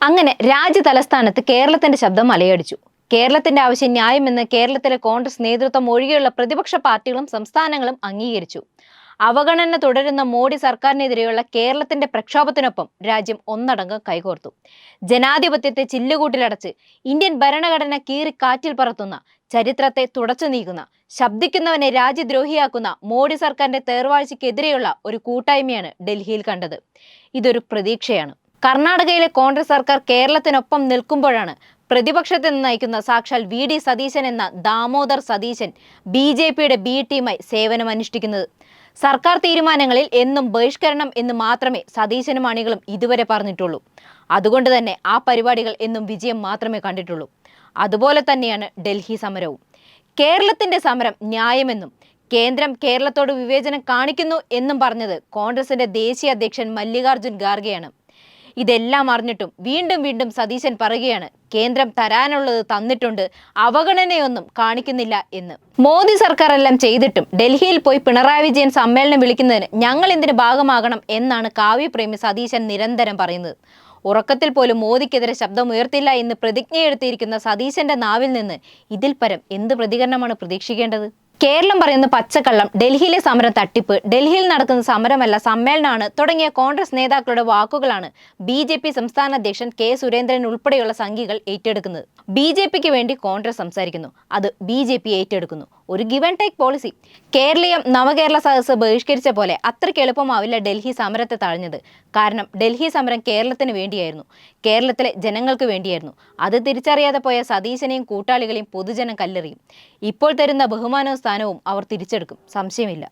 അങ്ങനെ രാജ്യ തലസ്ഥാനത്ത് കേരളത്തിന്റെ ശബ്ദം മലയടിച്ചു. കേരളത്തിന്റെ ആവശ്യം ന്യായമെന്ന് കേരളത്തിലെ കോൺഗ്രസ് നേതൃത്വം ഒഴികെയുള്ള പ്രതിപക്ഷ പാർട്ടികളും സംസ്ഥാനങ്ങളും അംഗീകരിച്ചു. അവഗണന തുടരുന്ന മോഡി സർക്കാരിനെതിരെയുള്ള കേരളത്തിന്റെ പ്രക്ഷോഭത്തിനൊപ്പം രാജ്യം ഒന്നടങ്കം കൈകോർത്തു. ജനാധിപത്യത്തെ ചില്ലുകൂട്ടിലടച്ച് ഇന്ത്യൻ ഭരണഘടന കീറി കാറ്റിൽ പറത്തുന്ന ചരിത്രത്തെ തുടച്ചു നീക്കുന്ന ശബ്ദിക്കുന്നവനെ രാജ്യദ്രോഹിയാക്കുന്ന മോഡി സർക്കാരിന്റെ തേർവാഴ്ചയ്ക്കെതിരെയുള്ള ഒരു കൂട്ടായ്മയാണ് ഡൽഹിയിൽ കണ്ടത്. ഇതൊരു പ്രതീക്ഷയാണ്. കർണാടകയിലെ കോൺഗ്രസ് സർക്കാർ കേരളത്തിനൊപ്പം നിൽക്കുമ്പോഴാണ് പ്രതിപക്ഷത്തെ നയിക്കുന്ന സാക്ഷാൽ വി ഡി സതീശൻ എന്ന ദാമോദർ സതീശൻ ബി ജെ പിയുടെ ബി ടീമായി സേവനം അനുഷ്ഠിക്കുന്നത്. സർക്കാർ തീരുമാനങ്ങളിൽ എന്നും ബഹിഷ്കരണം എന്ന് മാത്രമേ സതീശനും അണികളും ഇതുവരെ പറഞ്ഞിട്ടുള്ളൂ. അതുകൊണ്ട് തന്നെ ആ പരിപാടികൾ എന്നും വിജയം മാത്രമേ കണ്ടിട്ടുള്ളൂ. അതുപോലെ തന്നെയാണ് ഡൽഹി സമരവും. കേരളത്തിന്റെ സമരം ന്യായമെന്നും കേന്ദ്രം കേരളത്തോട് വിവേചനം കാണിക്കുന്നു എന്നും പറഞ്ഞത് കോൺഗ്രസിന്റെ ദേശീയ അധ്യക്ഷൻ മല്ലികാർജുൻ ഖാർഗെയാണ്. ഇതെല്ലാം അറിഞ്ഞിട്ടും വീണ്ടും വീണ്ടും സതീശൻ പറയുകയാണ് കേന്ദ്രം തരാനുള്ളത് തന്നിട്ടുണ്ട് അവഗണനയൊന്നും കാണിക്കുന്നില്ല എന്ന്. മോദി സർക്കാർ എല്ലാം ചെയ്തിട്ടും ഡൽഹിയിൽ പോയി പിണറായി വിജയൻ സമ്മേളനം വിളിക്കുന്നതിന് ഞങ്ങൾ എന്തിന് ഭാഗമാകണം എന്നാണ് കാവ്യപ്രേമി സതീശൻ നിരന്തരം പറയുന്നത്. ഉറക്കത്തിൽ പോലും മോദിക്കെതിരെ ശബ്ദം ഉയർത്തില്ല എന്ന് പ്രതിജ്ഞയെടുത്തിരിക്കുന്ന സതീശന്റെ നാവിൽ നിന്ന് ഇതിൽ പരം എന്ത് പ്രതികരണമാണ് പ്രതീക്ഷിക്കേണ്ടത്? കേരളം പറയുന്ന പച്ചക്കള്ളം ഡൽഹിയിലെ സമരം തട്ടിപ്പ് ഡൽഹിയിൽ നടക്കുന്ന സമരമല്ല സമ്മേളനമാണ് തുടങ്ങിയ കോൺഗ്രസ് നേതാക്കളുടെ വാക്കുകളാണ് ബി ജെ പി സംസ്ഥാന അധ്യക്ഷൻ കെ സുരേന്ദ്രൻ ഉൾപ്പെടെയുള്ള സംഘികൾ ഏറ്റെടുക്കുന്നത്. ബി ജെ പിക്ക് വേണ്ടി കോൺഗ്രസ് സംസാരിക്കുന്നു. അത് ബി ജെ പി ഏറ്റെടുക്കുന്നു. ഒരു give and take policy Keraleeyam Navakerala Sadas ബഹിഷ്കരിച്ച പോലെ അത്രയ്ക്ക് എളുപ്പമാവില്ല ഡൽഹി സമരത്തെ തഴഞ്ഞത്. കാരണം ഡൽഹി സമരം കേരളത്തിന് വേണ്ടിയായിരുന്നു. കേരളത്തിലെ ജനങ്ങൾക്ക് വേണ്ടിയായിരുന്നു. അത് തിരിച്ചറിയാതെ പോയ സതീശനെയും കൂട്ടാളികളെയും പൊതുജനം കല്ലെറിയും. ഇപ്പോൾ തരുന്ന ബഹുമാനവും സ്ഥാനവും അവർ തിരിച്ചെടുക്കും. സംശയമില്ല.